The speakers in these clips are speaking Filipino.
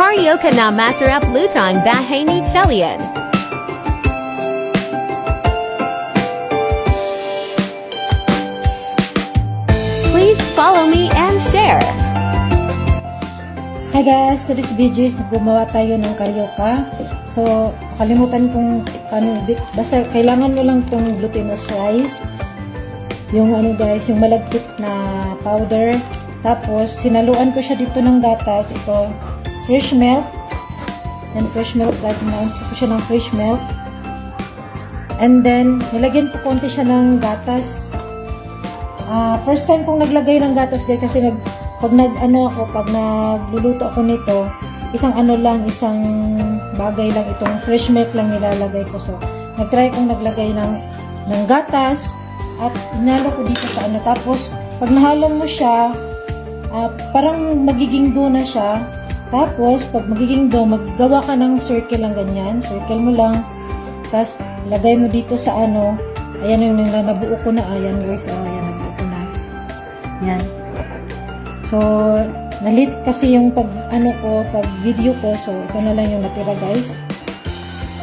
Karyoka na masarap lutong bahay ni Chelian. Please follow me and share. Hi guys, today's video is gumawa tayo ng karyoka. So, kalimutan kong ano, basta kailangan mo lang tong glutinous rice. Yung ano guys, yung malagkit na powder. Tapos, sinaluan ko siya dito ng gatas. Ito, fresh milk. And fresh milk, like na ko siya ng fresh milk. And then, nilagyan ko konti siya ng gatas. Ah, first time kong naglagay ng gatas guys kasi nag pag nag ano ako, pag nagluluto ako nito, isang ano lang, isang bagay lang itong fresh milk lang nilalagay ko. So, nagtry kong naglagay ng ng gatas at inalo ko dito sa ano. Tapos, pag nahalo mo siya, ah, parang magiging dough na siya. Tapos, pag magiging dough, maggawa ka ng circle lang ganyan. Circle mo lang. Tapos, lagay mo dito sa ano. Ayan yung nabuo ko na. Ayan guys. Oh, ayan, nabuo ko na. Yan. So, nalit kasi yung pag, ano ko, pag video ko. So, ito na lang yung natira guys.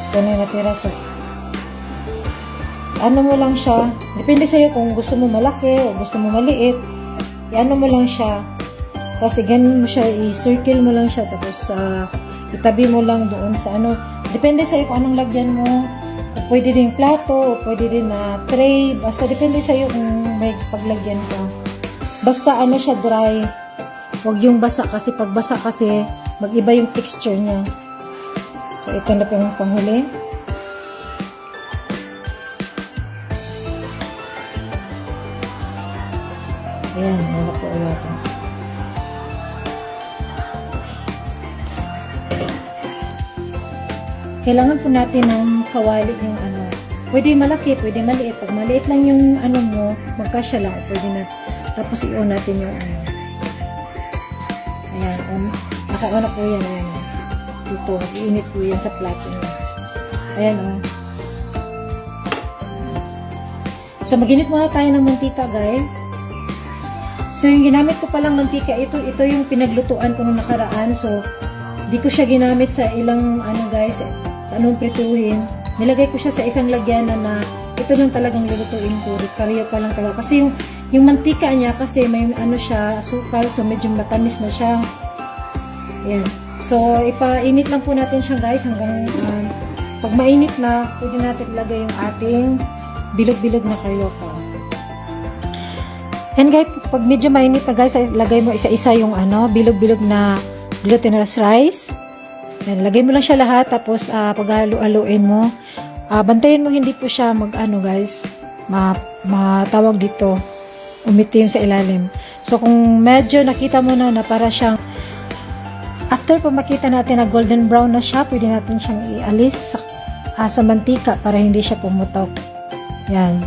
Ito na yung natira. So, ano mo lang siya. Depende sa'yo kung gusto mo malaki o gusto mo maliit. Iano mo lang siya. Tapos, ganun mo siya, i-circle mo lang siya. Tapos, ah, itabi mo lang doon sa ano. Depende sa'yo kung anong lagyan mo. Pwede din plato, pwede din na tray. Basta depende sa'yo kung may paglagyan ka. Basta ano siya dry. Huwag yung basa kasi pag basa kasi mag-iba yung texture niya. So ito na po yung panghuli. Ayan, wala po ulit. Kailangan po natin ng kawali yung ano. Pwede malaki, pwede maliit. Pag maliit lang yung ano mo, magkasya lang. Pwede na. Tapos i-on natin yung ano. Ayan, on. Naka-on na po yan. Ayan. Dito, nag-iinit po yan sa plato. Ayan, oh. So, maginit muna tayo ng mantika, guys. So, yung ginamit ko palang mantika, ito, ito yung pinaglutuan ko nung nakaraan. So, di ko siya ginamit sa ilang, ano guys, anong prituhin. Nilagay ko siya sa isang lagyanan na ito lang talagang lulutuin ko. Karyo pa lang talaga. Kasi yung, yung mantika niya, kasi may ano siya, asukal, so medyo matamis na siya. Ayan. So, ipainit lang po natin siya guys hanggang um, pag mainit na, pwede natin ilagay yung ating bilog-bilog na karyoka. And guys, pag medyo mainit na guys, lagay mo isa-isa yung ano, bilog-bilog na glutinous rice. Yan, lagay mo lang siya lahat, tapos uh, paghalo-haloin mo. Ah, bantayan mo hindi po siya mag-ano guys, ma matawag dito, umitim sa ilalim. So kung medyo nakita mo na na para siyang after po makita natin na golden brown na siya, pwede natin siyang ialis sa, ah, sa mantika para hindi siya pumutok. Yan.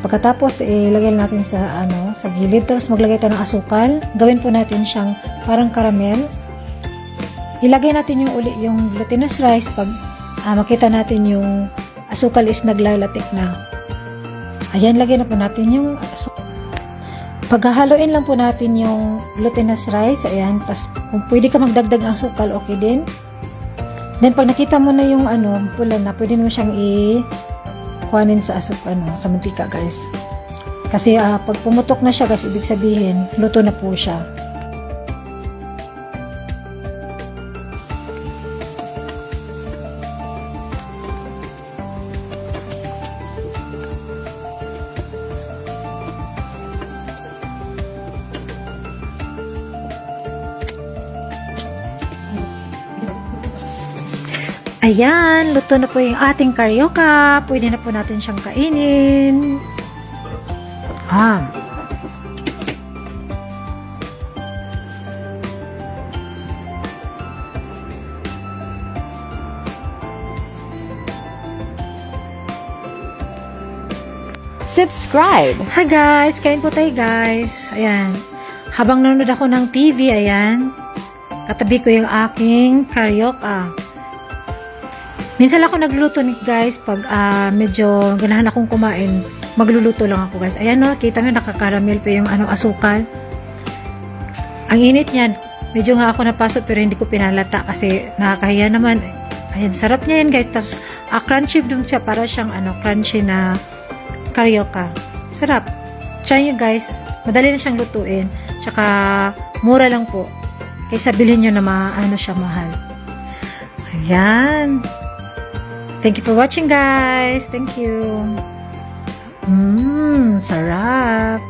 Pagkatapos, ilagay natin sa ano, sa gilid. Tapos maglagay tayo ng asukal. Gawin po natin siyang parang caramel. Ilagay natin yung uli yung glutinous rice pag ah, makita natin yung asukal is naglalatik na. Ayan, lagay na po natin yung asukal. Paghahaluin lang po natin yung glutinous rice. Ayan, tapos kung pwede ka magdagdag ng asukal, okay din. Then pag nakita mo na yung ano, pula na, pwede mo siyang i kuhanin sa asuk ano, sa mantika guys. Kasi ah, pag pumutok na siya guys, ibig sabihin, luto na po siya. Ayan, luto na po yung ating karyoka. Pwede na po natin siyang kainin. Ah. Subscribe. Hi guys, kain po tayo guys. Ayan. Habang nanonood ako ng TV, ayan. Katabi ko yung aking karyoka. Minsan ako nagluluto ni guys pag ah, medyo ganahan akong kumain. Magluluto lang ako guys. Ayan no, kita nyo nakakaramel pa yung ano, asukal. Ang init niyan. Medyo nga ako napasok pero hindi ko pinalata kasi nakakahiya naman. Ayan, sarap niya yan guys. Tapos, ah, crunchy dun siya. Para siyang ano, crunchy na karyoka. Sarap. Try nyo guys. Madali na siyang lutuin. Tsaka, mura lang po. Kaysa bilhin nyo na maano siya mahal. Ayan. Thank you for watching guys. Thank you. Mmm, sarap.